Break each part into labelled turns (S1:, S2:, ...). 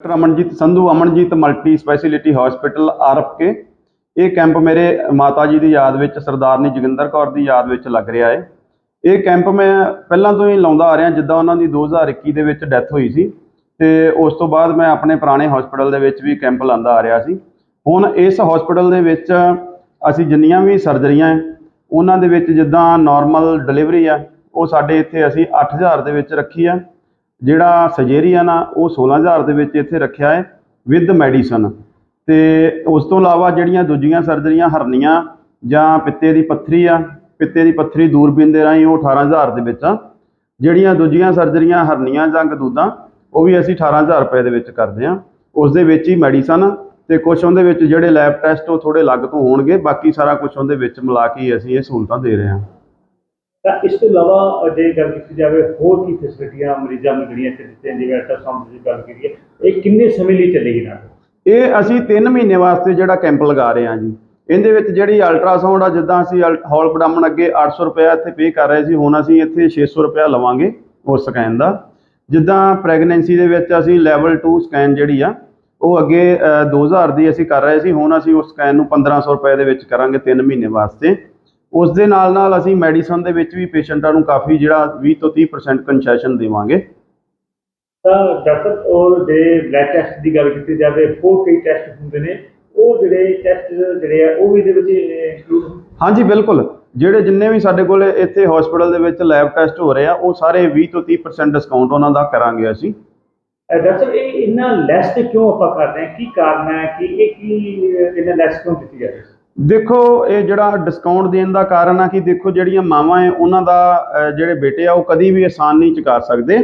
S1: Doctor Amanjit Sandhu, Amanjit multi speciality hospital ਆਰਫਕੇ ਇਹ camp ਮੇਰੇ ਮਾਤਾ ਜੀ ਦੀ ਯਾਦ ਵਿੱਚ, ਸਰਦਾਰਨੀ ਜੋਗਿੰਦਰ ਕੌਰ ਦੀ ਯਾਦ ਵਿੱਚ ਲੱਗ ਰਿਹਾ ਹੈ ਇਹ ਕੈਂਪ ਮੈਂ ਪਹਿਲਾਂ ਤੋਂ ਹੀ ਲਾਉਂਦਾ ਆ ਰਿਹਾ, ਜਿੱਦਾਂ ਉਹਨਾਂ ਦੀ 2021 ਦੇ ਵਿੱਚ ਡੈਥ ਹੋਈ ਸੀ ਤੇ ਉਸ ਤੋਂ ਬਾਅਦ ਮੈਂ ਆਪਣੇ ਪੁਰਾਣੇ ਹਸਪੀਟਲ ਦੇ ਵਿੱਚ ਵੀ ਕੈਂਪ ਲਾਉਂਦਾ ਆ ਰਿਹਾ ਸੀ। ਹੁਣ ਇਸ ਹਸਪੀਟਲ ਦੇ ਵਿੱਚ ਅਸੀਂ ਜਿੰਨੀਆਂ ਵੀ ਸਰਜਰੀਆਂ ਹੈ ਉਹਨਾਂ ਦੇ ਵਿੱਚ ਜਿੱਦਾਂ ਨਾਰਮਲ ਡਿਲੀਵਰੀ ਆ, ਉਹ ਸਾਡੇ ਇੱਥੇ ਅਸੀਂ 8000 ਦੇ ਵਿੱਚ ਰੱਖੀ ਆ। ਜਿਹੜਾ ਸਜੇਰੀਅਨ ਆ ਉਹ 16000 ਦੇ ਵਿੱਚ ਇੱਥੇ ਰੱਖਿਆ ਹੈ ਵਿਦ ਮੈਡੀਸਨ ਤੇ ਉਸ ਤੋਂ ਇਲਾਵਾ ਜਿਹੜੀਆਂ ਦੂਜੀਆਂ ਸਰਜਰੀਆਂ ਹਰਨੀਆਂ ਜਾਂ ਪਿੱਤੇ ਦੀ ਪੱਥਰੀ ਆ, ਪਿੱਤੇ ਦੀ ਪੱਥਰੀ ਦੂਰਬੀਨ ਦੇ ਰਾਹੀਂ ਉਹ 18000 ਦੇ ਵਿੱਚ ਆ। ਜਿਹੜੀਆਂ ਦੂਜੀਆਂ ਸਰਜਰੀਆਂ ਹਰਨੀਆਂ ਜਾਂ ਗਦੂਦਾਂ, ਉਹ ਵੀ ਅਸੀਂ 18000 ਰੁਪਏ ਦੇ ਵਿੱਚ ਕਰਦੇ ਆ ਉਸ ਦੇ ਵਿੱਚ ਹੀ ਮੈਡੀਸਨ ਤੇ ਕੁਝ ਉਹਦੇ ਵਿੱਚ ਜਿਹੜੇ ਲੈਬ ਟੈਸਟ ਉਹ ਥੋੜੇ ਅਲੱਗ ਤੋਂ ਹੋਣਗੇ, ਬਾਕੀ ਸਾਰਾ ਕੁਝ ਉਹਦੇ ਵਿੱਚ ਮਿਲਾ ਕੇ ਹੀ ਅਸੀਂ ਇਹ ਸਹੂਲਤਾਂ ਦੇ ਰਹੇ ਹਾਂ।
S2: ਤਾਂ ਇਸ ਤੋਂ ਇਲਾਵਾ ਜੇ ਗੱਲ ਕੀਤੀ ਜਾਵੇ ਹੋਰ ਕੀ ਫੈਸਿਲਿਟੀਆਂ ਮਰੀਜ਼ਾਂ ਨੂੰ ਜਿਹੜੀਆਂ ਇੱਥੇ ਦਿੱਤੀਆਂ ਜਿਵੇਂ ਅਲਟਰਾਸਾਊਂਡ ਦੀ ਗੱਲ ਕਰੀਏ ਇਹ ਕਿੰਨੇ ਸਮੇਂ ਲਈ ਚੱਲੇਗੀ ਨਾਲ?
S1: ਇਹ ਅਸੀਂ 3 ਮਹੀਨੇ ਵਾਸਤੇ ਜਿਹੜਾ ਕੈਂਪ ਲਗਾ ਰਹੇ ਹਾਂ ਜੀ। ਇਹਦੇ ਵਿੱਚ ਜਿਹੜੀ ਅਲਟਰਾਸਾਊਂਡ ਆ ਜਿੱਦਾਂ ਅਸੀਂ ਹੌਲ ਬਡਾਮਣ ਅੱਗੇ 800 ਰੁਪਏ ਇੱਥੇ ਪੇ ਕਰ ਰਹੇ ਸੀ ਹੁਣ ਅਸੀਂ ਇੱਥੇ 600 ਰੁਪਏ ਲਵਾਂਗੇ ਉਸ ਸਕੈਨ ਦਾ। ਜਿੱਦਾਂ ਪ੍ਰੈਗਨੈਂਸੀ ਦੇ ਵਿੱਚ ਅਸੀਂ ਲੈਵਲ 2 ਸਕੈਨ ਜਿਹੜੀ ਆ ਉਹ ਅੱਗੇ ਅ, 2000 ਦੀ ਅਸੀਂ ਕਰ ਰਹੇ ਸੀ ਹੁਣ ਅਸੀਂ ਉਸ ਸਕੈਨ ਨੂੰ 1500 ਰੁਪਏ ਦੇ ਵਿੱਚ ਕਰਾਂਗੇ 3 ਮਹੀਨੇ ਵਾਸਤੇ। ਉਸ ਦੇ ਨਾਲ ਨਾਲ ਅਸੀਂ ਮੈਡੀਸਨ ਦੇ ਵਿੱਚ ਵੀ ਪੇਸ਼ੈਂਟਾਂ ਨੂੰ ਕਾਫੀ ਜਿਹੜਾ 20 ਤੋਂ 30% ਕੰਸੈਸ਼ਨ ਦੇਵਾਂਗੇ।
S2: ਤਾਂ ਡਾਕਟਰ ਔਰ ਜੇ ਬਲੱਡ ਟੈਸਟ ਦੀ ਗੱਲ ਕੀਤੀ ਜਾਵੇ ਹੋਰ ਕਈ ਟੈਸਟ ਹੁੰਦੇ ਨੇ। ਉਹ ਜਿਹੜੇ ਟੈਸਟ ਜਿਹੜੇ ਆ ਉਹ ਵੀ ਇਹਦੇ ਵਿੱਚ ਇਨਕਲੂਡ
S1: ਹਾਂਜੀ ਬਿਲਕੁਲ। ਜਿਹੜੇ ਜਿੰਨੇ ਵੀ ਸਾਡੇ ਕੋਲ ਇੱਥੇ ਹਸਪੀਟਲ ਦੇ ਵਿੱਚ ਲੈਬ ਟੈਸਟ ਹੋ ਰਹੇ ਆ ਉਹ ਸਾਰੇ 20 ਤੋਂ 30% ਡਿਸਕਾਊਂਟ ਉਹਨਾਂ ਦਾ ਕਰਾਂਗੇ ਅਸੀਂ।
S2: ਡਾਕਟਰ ਇਹ ਇੰਨਾ ਲੈਸ ਤੇ ਕਿਉਂ ਆਪਾਂ ਕਰ ਰਹੇ ਹਾਂ? ਕੀ ਕਾਰਨ ਹੈ? ਕਿ ਇਹ ਕੀ ਇੰਨਾ ਲੈਸ ਕਿਉਂ ਦਿੱਤੀ ਜਾ ਰਹੀ ਹੈ?
S1: ਦੇਖੋ ਇਹ ਜਿਹੜਾ ਡਿਸਕਾਊਂਟ ਦੇਣ ਦਾ ਕਾਰਨ ਆ ਕਿ ਦੇਖੋ ਜਿਹੜੀਆਂ ਮਾਵਾਂ ਹੈ ਉਹਨਾਂ ਦਾ ਜਿਹੜੇ ਬੇਟੇ ਆ ਉਹ ਕਦੀ ਵੀ ਆਸਾਨ ਨਹੀਂ ਚੁਕਾ ਸਕਦੇ।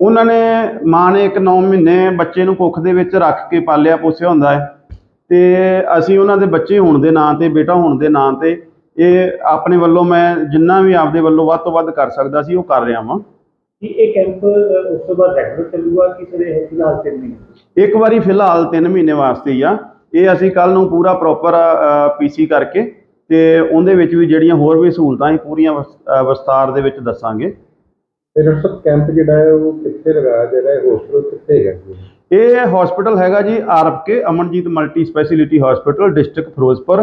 S1: ਉਹਨਾਂ ਨੇ ਮਾਂ ਨੇ ਇੱਕ 9 ਮਹੀਨੇ ਬੱਚੇ ਨੂੰ ਕੁੱਖ ਦੇ ਵਿੱਚ ਰੱਖ ਕੇ ਪਾਲਿਆ ਪੋਸਿਆ ਹੁੰਦਾ ਹੈ ਤੇ ਅਸੀਂ ਉਹਨਾਂ ਦੇ ਬੱਚੇ ਹੋਣ ਦੇ ਨਾਂ ਤੇ ਬੇਟਾ ਹੋਣ ਦੇ ਨਾਂ ਤੇ ਇਹ ਆਪਣੇ ਵੱਲੋਂ ਮੈਂ ਜਿੰਨਾ ਵੀ ਆਪਦੇ ਵੱਲੋਂ ਵੱਧ ਤੋਂ ਵੱਧ ਕਰ ਸਕਦਾ ਸੀ ਉਹ ਕਰ ਰਿਹਾ ਵਾਂ।
S2: ਕਿ ਇਹ ਕੈਂਪ ਉਸ ਤੋਂ ਬਾਅਦ ਰੈਗੂਲਰ ਚੱਲੂਗਾ ਕਿ ਸਿਰੇ ਫਿਲਹਾਲ ਤਿੰਨ ਮਹੀਨੇ?
S1: ਇੱਕ ਵਾਰੀ ਫਿਲਹਾਲ 3 ਮਹੀਨੇ ਵਾਸਤੇ ਹੀ ਆ। ਇਹ ਅਸੀਂ ਕੱਲ ਨੂੰ ਪੂਰਾ ਪ੍ਰੋਪਰ ਪੀਸੀ ਕਰਕੇ ਤੇ ਉਹਦੇ ਵਿੱਚ ਵੀ ਜਿਹੜੀਆਂ ਹੋਰ ਵੀ ਸਹੂਲਤਾਂ ਅਸੀਂ ਪੂਰੀਆਂ ਵਸ- ਅ, ਵਿਸਤਾਰ ਦੇ ਵਿੱਚ ਦੱਸਾਂਗੇ।
S3: ਤੇ ਡਾਕਟਰ ਸਾਹਿਬ ਕੈਂਪ ਜਿਹੜਾ ਹੈ ਉਹ ਕਿੱਥੇ ਲਗਾਇਆ ਜਾ ਰਿਹਾ ਹੈ ਹੋਸਟਲ ਕਿੱਥੇ ਹੈ ਜੀ?
S1: ਇਹ ਹਸਪੀਟਲ ਹੈਗਾ ਜੀ ਆਰਪਕੇ Amanjit multi speciality hospital district Ferozepur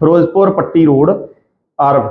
S1: Ferozepur Patti road ਆਰਪ